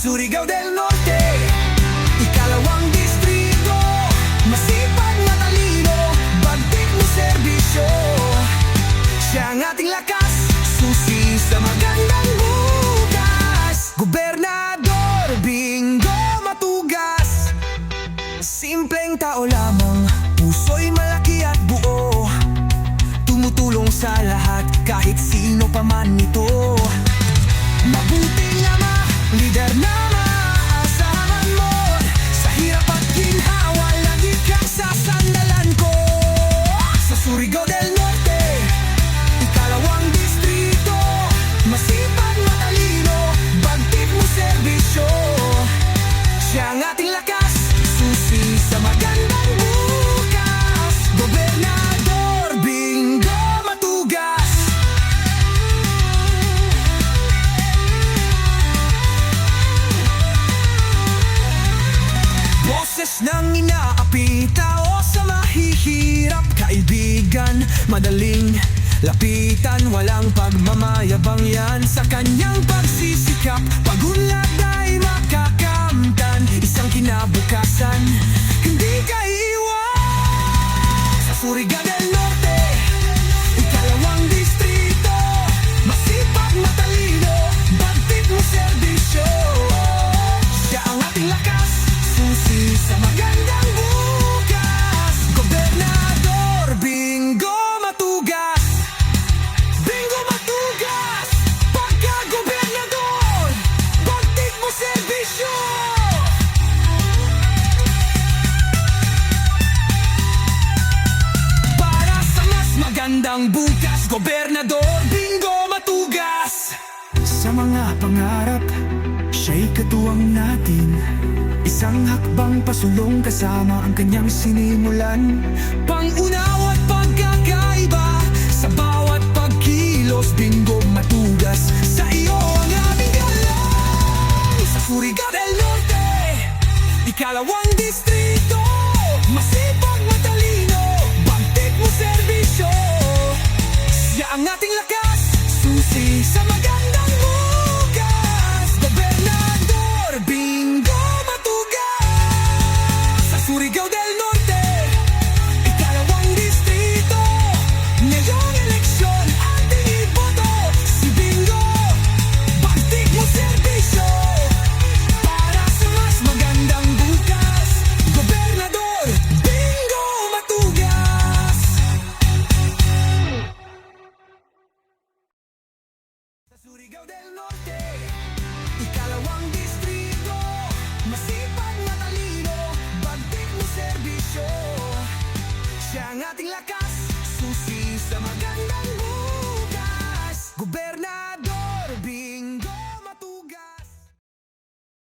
Surigao del Norte. Ikalawang distrito. Masipag matalino Bagtik mo serbisyo. Siya ang ating lakas. Susi sa magandang bukas. Gobernador Bingo Matugas. Simpleng tao lamang. Puso'y malaki at buo. Tumutulong sa lahat kahit sino pa man ito. Mabuting ama, lider na maaasahan mo. Sa hirap at ginhawa, lagi kang sasandalan ko. Sa Surigao del Norte, ikalawang madaling Lapitan, walang pagmamayabang yan Sa kanyang pagsisikap. Pagunlad ay makakamtan Isang kinabukasan Hindi ka iwan Sa Surigao magandang bukas Gobernador Bingo Matugas. Sa mga pangarap Siya'y katuwang natin. Isang hakbang pasulong kasama ang kanyang sinimulan. Pangunawa at pagkakaiba Sa bawat pagkilos Bingo Matugas. Sa iyo ang aming galang Sa Surigao del Norte Ikalawang distrito Surigao del Norte. Ikalawang distrito. Ngayong eleksyon Ating iboto. Si Bingo Bagtik mo Para sa magandang bukas Gobernador Bingo Matugas. Surigao del